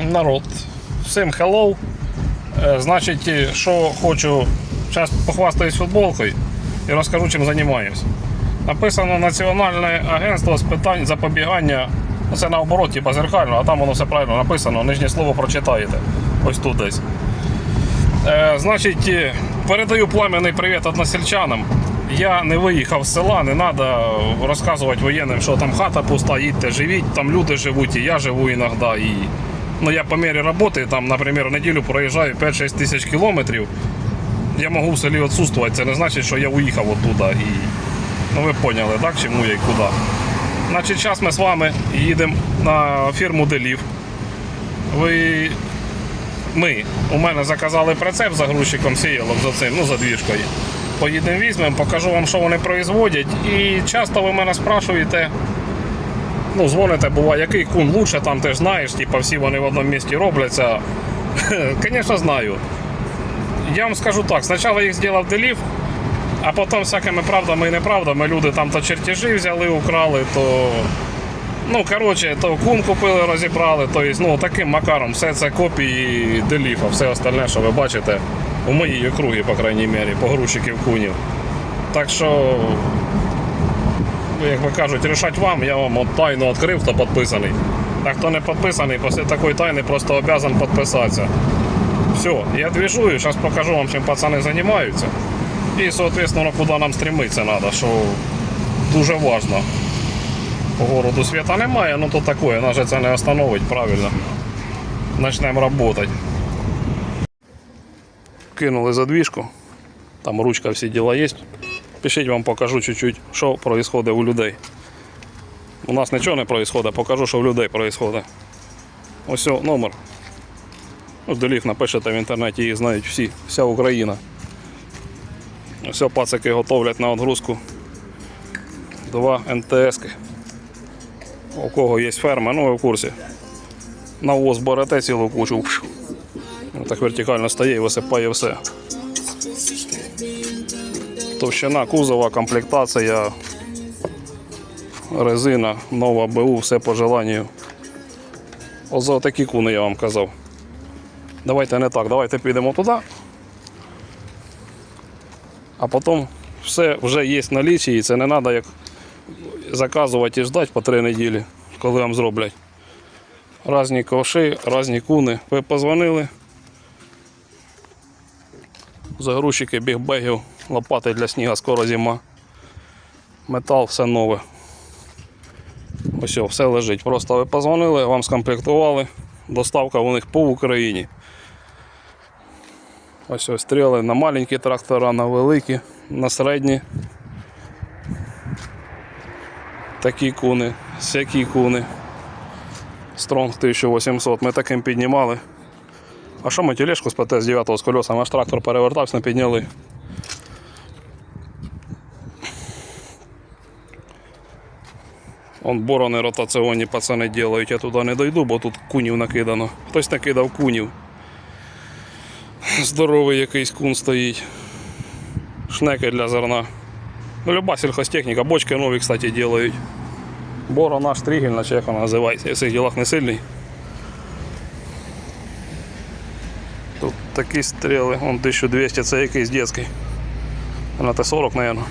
народ. Всім. Е, Значить, що хочу, зараз похвастаюсь футболкою і розкажу, чим займаюся. Написано Національне агентство з питань запобігання. Ну, Це наоборот, типа зеркально, а там воно все правильно написано, нижнє слово прочитаєте. Ось тут десь. Е, значить, передаю пламенний привіт односельчанам. Я не виїхав з села, не треба розказувати воєнним, що там хата пуста, їдьте, живіть, там люди живуть, і я живу іноді. І... Ну, я по мірі роботи, там, наприклад, в неділю проїжджаю 5-6 тисяч кілометрів. Я можу в селі відсутствувати, це не значить, що я уїхав оттуда. І... Ну ви поняли, так, чому я і куди. Значить, зараз ми з вами їдемо на фірму Делів. Ви ми у мене заказали прицеп за грузчиком сіялок за цим, ну за двіжкою. Поїдемо візьмемо, покажу вам, що вони производять. І часто ви мене спрашуєте, ну, дзвоните, буває, який кун лучше, там ти ж знаєш, типу, всі вони в одному місті робляться. Звісно, знаю. Я вам скажу так, спочатку їх зробив делів, а потім всякими правдами і неправдами люди там то чертежі взяли, украли, то Ну, коротше, то кум купили, розібрали, то ну, таким макаром все це копії деліфа, все остальне, що ви бачите у моїй округі, по крайній мірі, погрузчиків кунів. Так що, як ви кажуть, рішать вам, я вам от тайну відкрив, хто підписаний. А хто не підписаний, після такої тайни просто обязан підписатися. Все, я движую, зараз покажу вам, чим пацани займаються. І, соответственно, куди нам стремитися треба, що дуже важливо. По городу света немає, ну то такое, нас же це не остановить, правильно. Начнемо работать. Кинули задвижку, там ручка, всі діла є. Пишіть вам покажу чуть-чуть, що відбувається у людей. У нас нічого не відбувається, покажу, що в людей відбувається. Ось номер. Ну, Деліг напишете в інтернеті, їх знають всі, вся Україна. Ось пацики готовлять на відгрузку. Два НТС-ки у кого є ферма, ну ви в курсі. Навоз берете цілу кучу. Так вертикально стає і висипає все. Товщина кузова, комплектація, резина, нова БУ, все по желанню. Ось такі куни я вам казав. Давайте не так, давайте підемо туди. А потім все вже є в налічі, і це не треба як заказувати і ждати по три неділі, коли вам зроблять. Разні ковши, різні куни. Ви позвонили. Загрузчики, бігбегів, лопати для сніга, скоро зима. Метал, все нове. Ось все лежить. Просто ви позвонили, вам скомплектували. Доставка у них по Україні. Ось ось стріли на маленькі трактора, на великі, на середні. такі куни, всякі куни. Стронг 1800. Ми таким піднімали. А що ми тележку з ПТ з 9 з колесами, аж трактор перевертався, не підняли. Он борони ротаційні пацани делають, я туди не дойду, бо тут кунів накидано. Хтось накидав кунів. Здоровий якийсь кун стоїть. Шнеки для зерна. Ну, люба сільхозтехніка, бочки нові, кстати, делають. Бора наш чи як вона називається, я в цих ділах не сильний. Тут такі стріли, вон 1200, це якийсь дитячий. На Т-40, мабуть.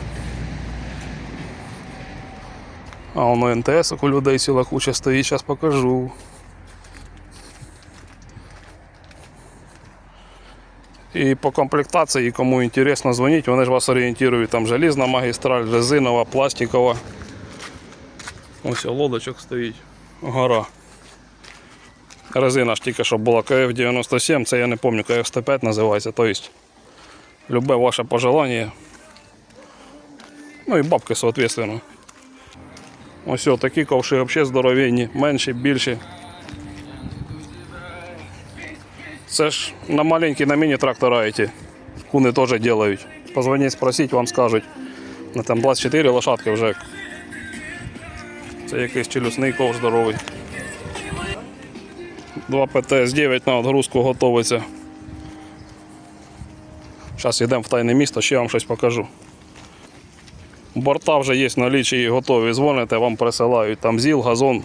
А воно НТС у людей ціла куча стоїть, зараз покажу. І по комплектації, кому інтересно, дзвоніть, вони ж вас орієнтують. Там желізна магістраль, резинова, пластикова. Ось лодочок стоїть. Гора. Резина ж тільки що була КФ-97, це я не пам'ятаю, КФ-105 називається. Тобто, любе ваше пожелання. Ну і бабки, соответственно. Ось такі ковши взагалі здоровенні, менші, більші. Це ж на маленькі, на міні-трактора эти куни теж делають. Позвоніть, спросіть, вам скажуть. Там 24 лошадки вже. Це якийсь челюсний ковш здоровий. Два ПТС-9 на відгрузку готовиться. Зараз йдемо в тайне місто, ще вам щось покажу. Борта вже є в налічі і готові. Дзвоните, вам присилають там ЗІЛ, газон,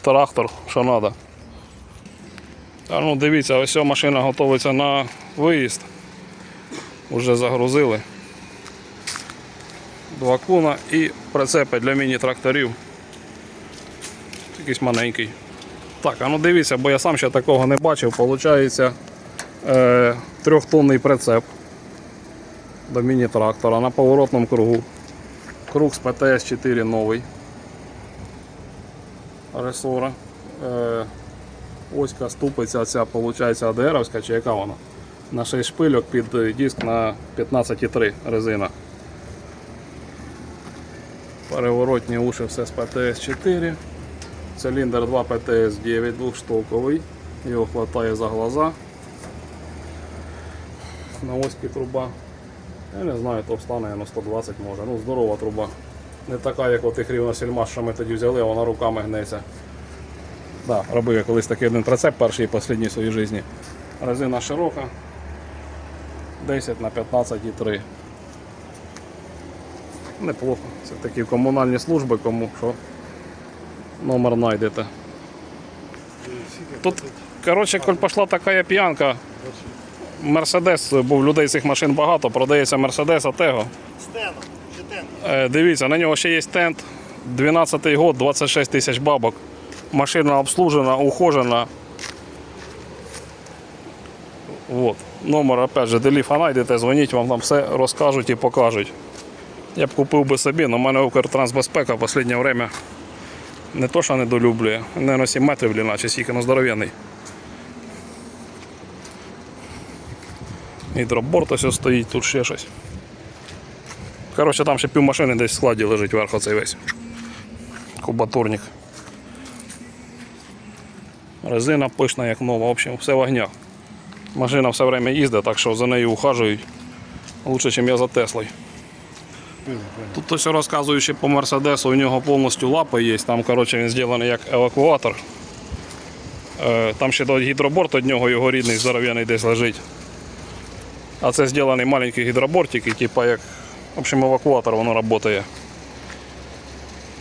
трактор, що треба. А ну дивіться, ось машина готується на виїзд. Уже загрузили. Два куна і прицепи для міні-тракторів. Якийсь маленький. Так, а ну дивіться, бо я сам ще такого не бачив. Получається е, трьохтонний прицеп до міні-трактора на поворотному кругу. Круг з ПТС-4 новий. Ресора. Е, оська ступиця ця, виходить, АДРовська чи яка вона? На 6 шпильок під диск на 15,3 резина. Переворотні уші все з ПТС-4. Циліндр 2 ПТС-9 двохштоковий. Його хватає за глаза. На оські труба. Я не знаю, то встане на 120 може. Ну, здорова труба. Не така, як от тих рівно сільмаш, що ми тоді взяли, а вона руками гнеться. Да, робив я колись такий один прицеп, перший і останній в своїй житті. Резина широка. 10 на 15,3. Неплохо. Це такі комунальні служби, кому що номер знайдете. Тут, коротше, коль пішла така п'янка. Мерседес, бо в людей цих машин багато, продається Мерседес Атего. Е, Дивіться, на нього ще є тент. 12 год, 26 тисяч бабок. Машина обслужена, ухожена. Вот. Номер, опять же, деліфа знайдете, дзвоніть, вам там все розкажуть і покажуть. Я б купив би собі, але в мене Укртрансбезпека в останнє время не то, що недолюблює. Наверно, 7 метрів блін, наче стільки на здоров'яний. Гідроборт ось стоїть, тут ще щось. Коротше, там ще пів машини десь в складі лежить вверху цей весь. Кубатурник. Резина пишна, як нова, в общем, все в огнях. Машина все время їздить, так що за нею ухажують. Лучше, ніж я за Теслою. Тут ось розказуючи по Мерседесу, у нього повністю лапи є. Там коротше, він зроблений як евакуатор. Е, Там ще гідроборт від нього його рідний здоров'яний десь лежить. А це зроблений маленький гідробортик, і типа як в общем, евакуатор воно працює.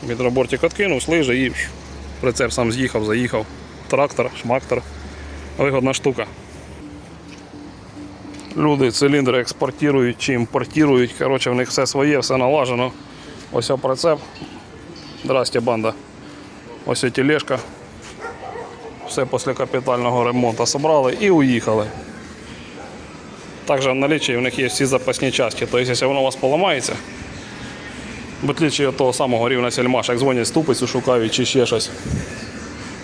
Гідробортик відкинув, слиже і прицеп сам з'їхав, заїхав. Трактор, шмактор. Вигодна штука. Люди циліндри експортують чи імпортують. Коротше, в них все своє, все налажено. Ось прицеп. Здрасте, банда. Ось тележка. Все після капітального ремонту зібрали і уїхали. Також в наличии у них є всі запасні частини. Тобто, якщо воно у вас поламається, в отличие від того самого рівня сельмаш, як дзвонять ступицю, шукають чи ще щось.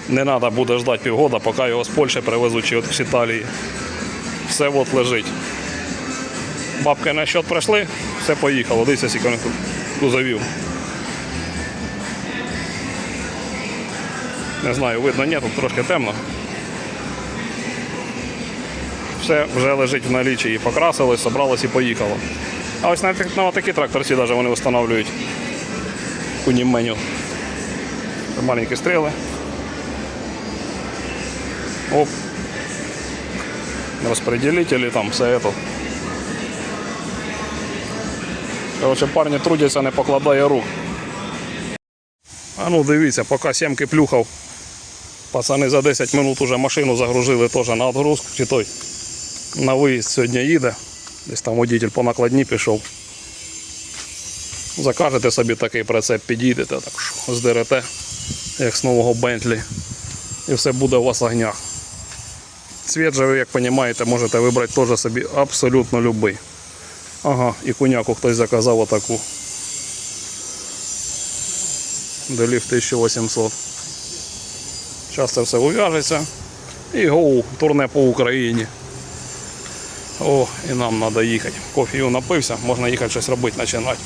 Не треба буде ждати півгода, поки його з Польщі привезуть чи от з Італії. Все от лежить. Бабки на счет прийшли, все поїхало. Дивіться, скільки тут кузовів. Не знаю, видно, ні, тут трошки темно. Все вже лежить в налічі. Покрасилось, собралось і поїхало. А ось на, на такі тракторці навіть вони встановлюють меню. Маленькі стріли. Оп. Розпределителі там все это. Короче, парні трудяться, не покладає рук. А ну дивіться, поки сімки плюхав. Пацани за 10 минут уже машину загрузили теж на отгрузку чи той. На виїзд сьогодні їде. Десь там водитель по накладні пішов. Закажете собі такий прицеп, підійдете, так що здерете, як з нового Бентлі. І все буде у вас огнях. Цвіт же ви, як розумієте, можете вибрати теж собі абсолютно любий. Ага, і куняку хтось заказав отаку. Делів 1800. Зараз це все ув'яжеться. І гоу, турне по Україні. О, і нам треба їхати. Кофію напився, можна їхати щось робити починати.